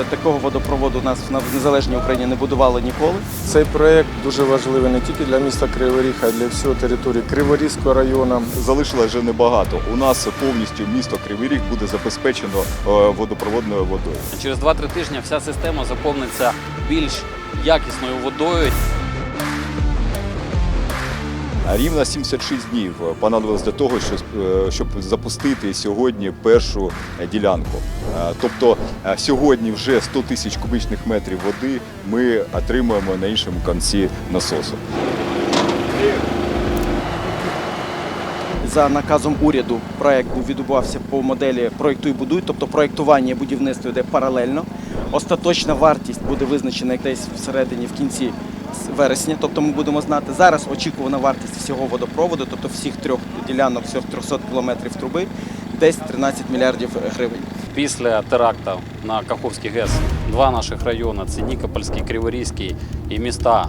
е, такого водопроводу у нас на- в незалежній Україні не будували ніколи. Цей проект дуже важливий не тільки для міста Кривий Ріг, а й для всього території Криворізького району. Залишилось вже небагато. У нас повністю місто Кривий Ріг буде забезпечено е, водопроводною водою. Через 2-3 тижні вся система заповниться більш якісною водою. Рівно 76 днів понадобилось для того, щоб, е, запустити сьогодні першу е, ділянку. Е, Тобто сьогодні вже 100 тисяч кубічних метрів води ми отримуємо на іншому кінці насосу. За наказом уряду проект був відбувався по моделі проєктуй будуй, тобто проєктування і будівництво йде паралельно. Остаточна вартість буде визначена десь всередині в кінці вересня. Тобто ми будемо знати зараз очікувана вартість всього водопроводу, тобто всіх трьох ділянок, всіх 300 кілометрів труби, десь 13 мільярдів гривень. Після теракту на Каховський ГЕС два наших райони це Нікопольський, Криворізький і міста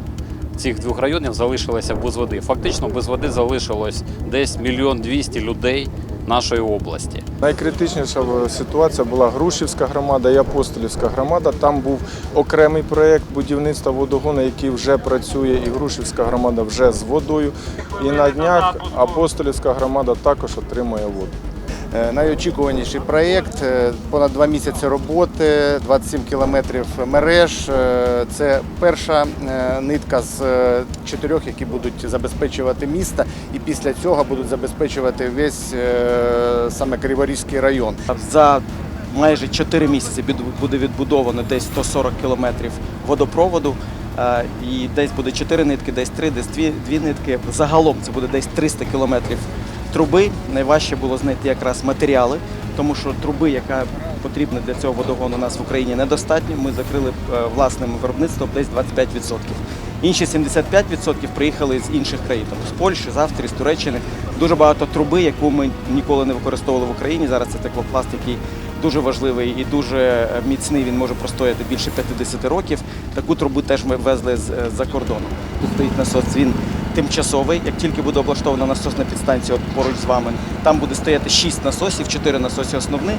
цих двох районів залишилися без води. Фактично без води залишилось десь мільйон двісті людей нашої області. Найкритичніша ситуація була Грушівська громада і Апостолівська громада. Там був окремий проєкт будівництва водогону, який вже працює, і Грушівська громада вже з водою. І на днях Апостолівська громада також отримує воду. Е, Найочікуваніший проєкт, е, понад два місяці роботи, 27 кілометрів мереж. Е, Це перша нитка з чотирьох, які будуть забезпечувати місто, і після цього будуть забезпечувати весь саме Криворізький район. За майже 4 місяці буде відбудовано десь 140 кілометрів водопроводу. І десь буде 4 нитки, десь 3, десь 2, 2 нитки. Загалом це буде десь 300 кілометрів труби. Найважче було знайти якраз матеріали, тому що труби, яка потрібна для цього водогону, у нас в Україні недостатньо. Ми закрили е, власним виробництвом десь 25%. Інші 75% приїхали з інших країн, тобто з Польщі, з Австрії, з Туреччини. Дуже багато труби, яку ми ніколи не використовували в Україні. Зараз це теклопласт, який дуже важливий і дуже е, міцний. Він може простояти більше 50 років. Таку трубу теж ми везли з- е, з-за кордону. Тут стоїть насос. Він тимчасовий. Як тільки буде облаштована насосна підстанція поруч з вами, там буде стояти 6 насосів, 4 насоси основні,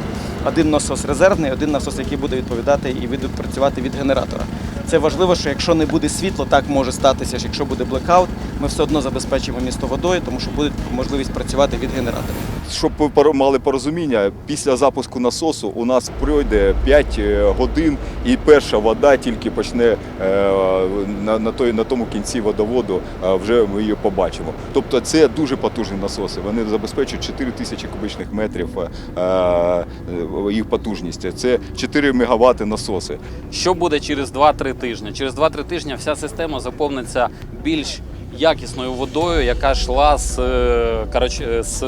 один насос резервний, один насос, який буде відповідати і буде працювати від генератора. Це важливо, що якщо не буде світла, так може статися, що якщо буде блекаут, ми все одно забезпечимо місто водою, тому що буде можливість працювати від генератора. Щоб ви мали порозуміння, після запуску насосу у нас пройде 5 годин і перша вода тільки почне е, на, той, на тому кінці водоводу, е, вже ми її побачимо. Тобто це дуже потужні насоси. Вони забезпечують 4 тисячі кубічних метрів е, е, їх потужність. Це 4 мегаватти насоси. Що буде через 2-3 тижні? Через 2-3 тижні вся система заповниться більш якісною водою, яка йшла з, е, коротше, з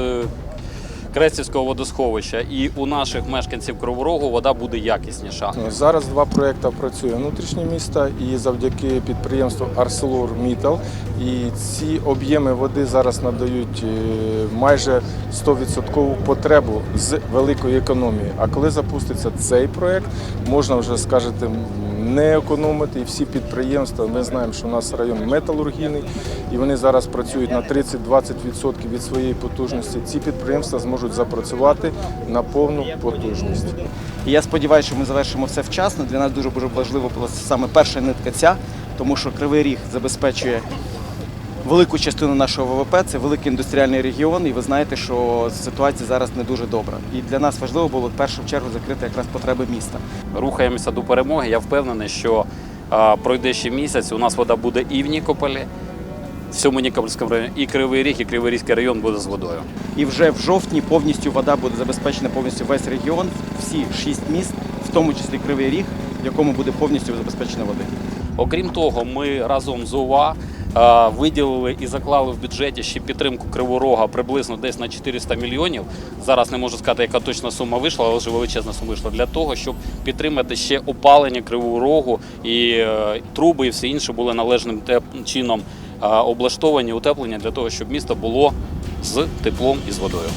Крестівського водосховища. І у наших мешканців Кривого Рогу вода буде якісніша. Зараз два проекти працює внутрішнє міста і завдяки підприємству ArcelorMittal. І ці об'єми води зараз надають е, майже 100% потребу з великої економії. А коли запуститься цей проект, можна вже скажете не економити. І всі підприємства. Ми знаємо, що у нас район металургійний, і вони зараз працюють на 30-20% від своєї потужності. Ці підприємства зможуть запрацювати на повну потужність. І я сподіваюся, що ми завершимо все вчасно. Для нас дуже важливо була саме перша нитка ця, тому що Кривий Ріг забезпечує велику частину нашого ВВП. Це великий індустріальний регіон, і ви знаєте, що ситуація зараз не дуже добра. І для нас важливо було в першу чергу закрити якраз потреби міста. Рухаємося до перемоги. Я впевнений, що а, пройде ще місяць. У нас вода буде і в Нікополі, в всьому Нікопольському районі, і Кривий Ріг, і Криворізький район буде з водою. І вже в жовтні повністю вода буде забезпечена повністю весь регіон, всі шість міст, в тому числі Кривий Ріг, в якому буде повністю забезпечена води. Окрім того, ми разом з ОВА виділили і заклали в бюджеті ще підтримку Криворога приблизно десь на 400 мільйонів. Зараз не можу сказати, яка точна сума вийшла, але вже величезна сума вийшла для того, щоб підтримати ще опалення Кривого Рогу і е, труби і все інше були належним чином е, облаштовані, утеплення для того, щоб місто було з теплом і з водою.